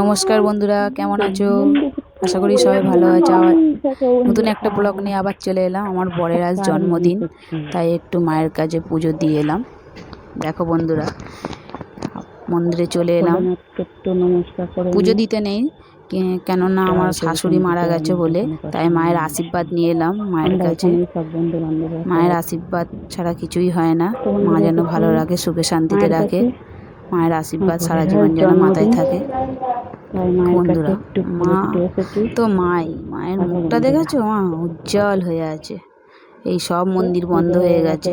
নমস্কার বন্ধুরা, কেমন আছো? আশা করি সবাই ভালো আছে। আবার নতুন একটা ব্লগ নিয়ে আবার চলে এলাম। আমার বরের আজ জন্মদিন, তাই একটু মায়ের কাছে পুজো দিয়ে এলাম। দেখো বন্ধুরা, মন্দিরে চলে এলাম। পুজো দিতে নেই কেননা আমার শাশুড়ি মারা গেছে বলে, তাই মায়ের আশীর্বাদ নিয়ে এলাম। মায়ের কাছে, মায়ের আশীর্বাদ ছাড়া কিছুই হয় না। মা যেন ভালো রাখে, সুখে শান্তিতে রাখে। মায়ের আশীর্বাদ সারা জীবন যেন মাথায় থাকে। বন্ধুরা মা তো মাই মায়ের মুখটা দেখেছ? মা উজ্জ্বল হয়ে আছে। এই সব মন্দির বন্ধ হয়ে গেছে।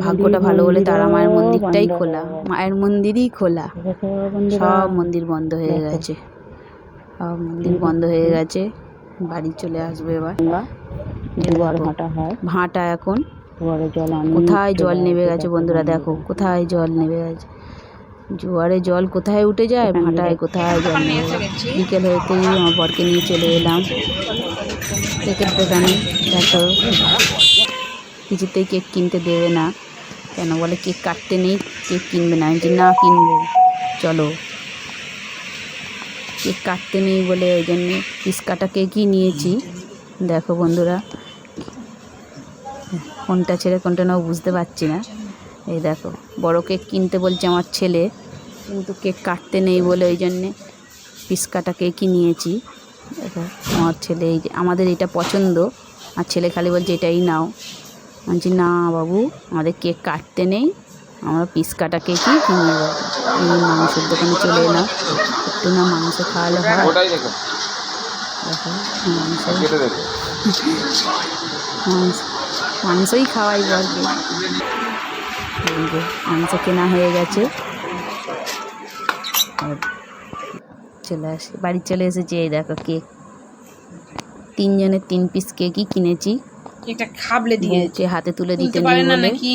ভাগ্যটা ভালো বলে তারা মায়ের মন্দিরটাই খোলা। মায়ের মন্দিরই খোলা। সব মন্দির বন্ধ হয়ে গেছে। সব মন্দির বন্ধ হয়ে গেছে। বাড়ি চলে আসবে এবার। হয়। ভাঁটা এখন জোয়ারে জল আমি কোথায় জল নেমে গেছে বন্ধুরা দেখো কোথায় জল নেমে গেছে? জোয়ারে জল কোথায় উঠে যায়? ভাটায় কোথায় জল নেমে গেছে? বিকেল হতেই আমার বরকে নিয়ে চলে এলাম। কেকের দোকানে দেখো। কিছুতেই কেক কিনতে দেবে না। কেন বলে কেক কাটতে নেই কেক কিনবে না। আমি বলছি, না কিনবো। চলো। কেক কাটতে নেই বলে ওই জন্যে পিস কাটা কেকই নিয়েছি। দেখো বন্ধুরা কোনটা ছেড়ে কোনটা নাও বুঝতে পারছি না। এই দেখো বড় কেক কিনতে বলছে আমার ছেলে কিন্তু কেক কাটতে নেই বলে ওই জন্যে পিস কাটা কেকই নিয়েছি। দেখো আমার ছেলে এই যে আমাদের এটা পছন্দ আর ছেলে খালি বলছে এটাই নাও। বলছি না বাবু আমাদের কেক কাটতে নেই আমরা পিস কাটা কেকই কিনে এই মাংসের দোকানে চলে এলাম একটু না মাংস খাওয়ালে হয়। মাংস। মাংস মাংসই খাওয়াই যে মাংস কেনা হয়ে গেছে। আর চলে আসে। বাড়ি চলে এসেছে এই দেখো কেক। তিনজনের তিন পিস কেকই কিনেছি। এটা খাবলে দিয়ে বউকে হাতে তুলে দিতে পারে না নাকি?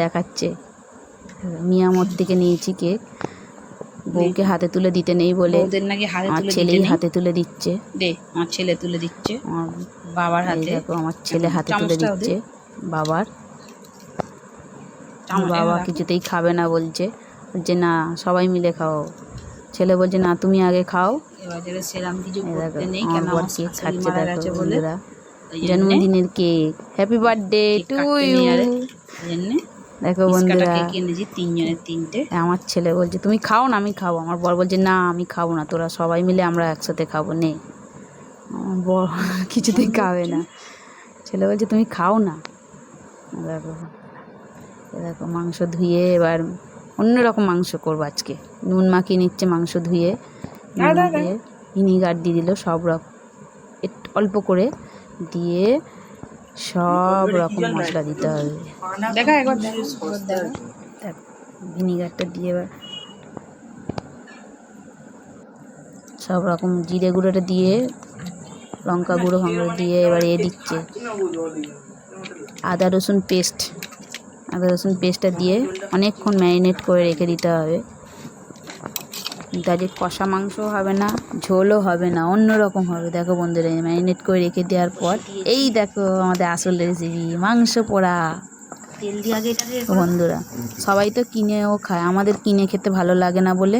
দেখাচ্ছে। মিয়া মোড় থেকে নিয়েছি কেক। বউকে হাতে তুলে দিতে নেই বলে ওদের নাকি হাতে তুলে ছেলেই নেই। হাতে তুলে দিচ্ছে। দে আমার ছেলে তুলে দিচ্ছে। বাবার হাতে। দেখো আমার ছেলে হাতে তুলে দিচ্ছে বাবার। বাবা কিছুতেই খাবে না বলছে। বলছে না সবাই মিলে খাও। ছেলে বলছে না তুমি আগে খাও। আমার কেক খাচ্ছে দেখো বন্ধুরা। জন্মদিনের cake happy birthday to you দেখো বন্ধুরা তিনজনের তিনটে। আমার ছেলে বলছে তুমি খাও না আমি খাব। আমার বর বলছে না আমি খাব না তোরা সবাই মিলে আমরা একসাথে খাব নে। আমার বর কিছুতেই খাবে না। ছেলে বলছে তুমি খাও না? দেখো দেখো মাংস ধুয়ে এবার অন্যরকম মাংস করব আজকে। নুন মাখিয়ে নিচ্ছে মাংস ধুয়ে। দিয়ে ভিনিগার দিয়ে দিল সব রকম অল্প করে দিয়ে সব রকম মশলা দিতে হবে। দেখা একবার ভিনিগারটা দিয়ে এবার সব রকম জিরে গুঁড়োটা দিয়ে লঙ্কা গুঁড়ো ফাঙ্গুড়ো দিয়ে এবার এ দিচ্ছে। আদা রসুন পেস্ট আদা রসুন পেস্টটা দিয়ে অনেকক্ষণ ম্যারিনেট করে রেখে দিতে হবে। তাহলে কষা মাংসও হবে না ঝোলও হবে না অন্য রকম হবে। দেখো বন্ধুরা ম্যারিনেট করে রেখে দেওয়ার পর এই দেখো আমাদের আসল রেসিপি মাংস পোড়া। তেল দিয়ে আগে এটাকে বন্ধুরা সবাই তো কিনেও খায় আমাদের কিনে খেতে ভালো লাগে না বলে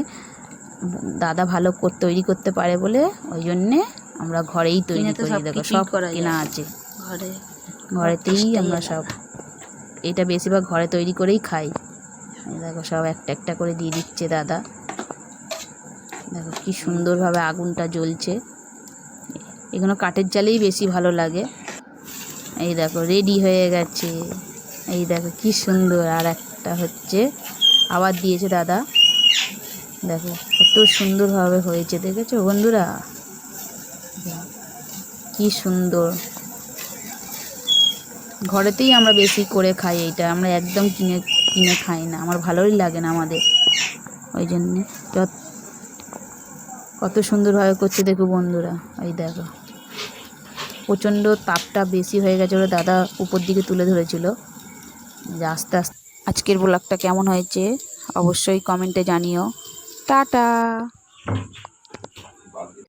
দাদা ভালো কর তৈরি করতে পারে বলে ওই জন্যে আমরা ঘরেই তৈরি করি দেখো সব। কেনা আছে। ঘরে। ঘরেতেই আমরা সব এটা বেশিরভাগ ঘরে তৈরি করেই খাই। দেখো সব একটা একটা করে দিয়ে দিচ্ছে দাদা। দেখো কি সুন্দরভাবে আগুনটা জ্বলছে। এগুলো কাঠের জালেই বেশি ভালো লাগে। এই দেখো রেডি হয়ে গেছে। এই দেখো কি সুন্দর আর একটা হচ্ছে আবার দিয়েছে দাদা। দেখো, কত সুন্দরভাবে হয়েছে, দেখেছ বন্ধুরা? কি সুন্দর। ঘরেতেই আমরা বেশি করে খাই এইটা, আমরা একদম কিনে কিনে খাই না, আমার ভালোই লাগে না আমাদের। ওই জন্যে যত কত সুন্দরভাবে করছে দেখো বন্ধুরা ওই দেখো। প্রচণ্ড তাপটা বেশি হয়ে গেছে ওরা দাদা উপর দিকে তুলে ধরেছিল। যে আস্তে আস্তে আজকের ব্লগটা কেমন হয়েছে, অবশ্যই কমেন্টে জানিও। টাটা।